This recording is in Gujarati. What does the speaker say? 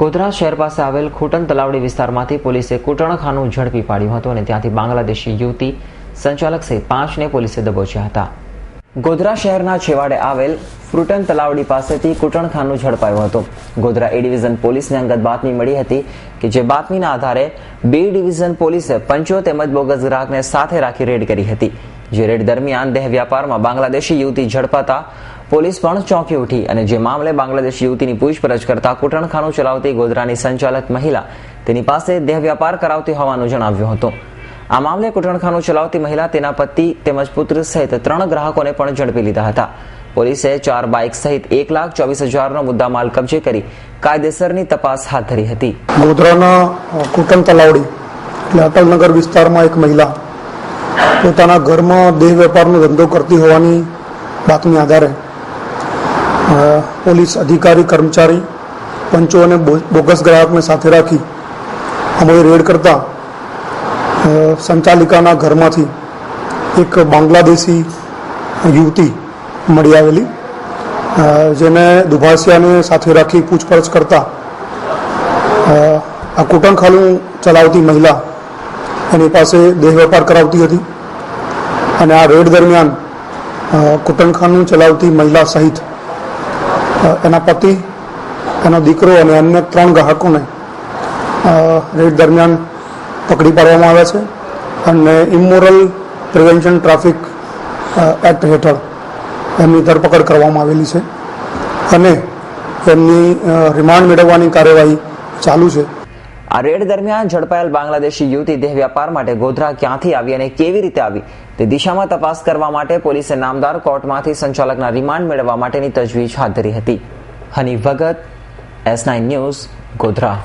ગોધરા શહેર પાસે આવેલ ખૂટન તલાવડી વિસ્તારમાંથી પોલીસે કૂટણખાનું ઝડપી પાડ્યું હતું અને ત્યાંથી બાંગ્લાદેશી યુવતી સંચાલક સહિત પાંચને પોલીસે દબોચ્યા હતા. ગોધરા શહેરના છેવાડે આવેલ ફ્રુટન તલાવડી પાસેથી કૂટણખાનું ઝડપાયું હતું. ગોધરા એ ડિવિઝન પોલીસને અંગત બાતમી મળી હતી કે જે બાતમીના આધારે બે ડિવિઝન પોલીસે પંચો તેમજ બોગસ ગ્રાહકને સાથે રાખી રેડ કરી હતી. જે રેડ દરમિયાન દેહ વ્યાપારમાં બાંગ્લાદેશી યુવતી ઝડપાતા પોલીસ પણ ચોંકી ઉઠી અને જે મામલે બાંગ્લાદેશ યુવતીની પૂછપરછ કરતા કૂટણખાનું ચલાવતી ગોધરાની સંચાલક મહિલા તેની પાસે દેહ વ્યાપાર કરાવતી હોવાનું જણાવ્યું હતું. આ મામલે કૂટણખાનું ચલાવતી મહિલા તેના પતિ તેમજ પુત્ર સહિત ત્રણ ગ્રાહકોને પણ ઝડપી લીધા હતા. પોલીસે ચાર બાઇક સહિત એક લાખ ચોવીસ હજારનો મુદ્દામાલ કબજે કરી કાયદેસરની તપાસ હાથ ધરી હતી. ગોધરાના અ, કુટન તલાવડી એટલે અટલનગર વિસ્તારમાં એક મહિલા પોતાના ઘરમાં દેહ વેપારનો ધંધો કરતી હોવાની બાતમી આધારે પોલીસ અધિકારી કર્મચારી પંચો અને બોગસ ગ્રાહકને સાથે રાખી અમે રેડ કરતા સંચાલિકાના ઘરમાંથી એક બાંગ્લાદેશી યુવતી મળી આવેલી જેને દુભાસિયાને સાથે રાખી પૂછપરછ કરતા આ કૂટણખાનું ચલાવતી મહિલા એની પાસે દેહ વેપાર કરાવતી હતી અને આ રેડ દરમિયાન અ, ચલાવતી મહિલા સહિત એના પતિ, એનો દીકરો અને અન્ય ત્રણ ગ્રાહકોને રેડ દરમિયાન પકડી પાડવામાં આવ્યા છે અને ઇમોરલ પ્રિવેન્શન ટ્રાફિક એક્ટ હેઠળ એમની ધરપકડ કરવામાં આવેલી છે અને એમની રિમાન્ડ મેળવવાની કાર્યવાહી ચાલુ છે. આ રેડ દરમિયાન ઝડપાયેલ બાંગ્લાદેશી યુવતી દેહ વ્યાપાર માટે ગોધરા ક્યાંથી આવી અને કેવી રીતે આવી તે દિશામાં તપાસ કરવા માટે પોલીસે નામદાર કોર્ટમાંથી સંચાલકના રિમાન્ડ મેળવવા માટેની તજવીજ હાથ ધરી હતી. Honey Bhagat, S nine news, Godhra.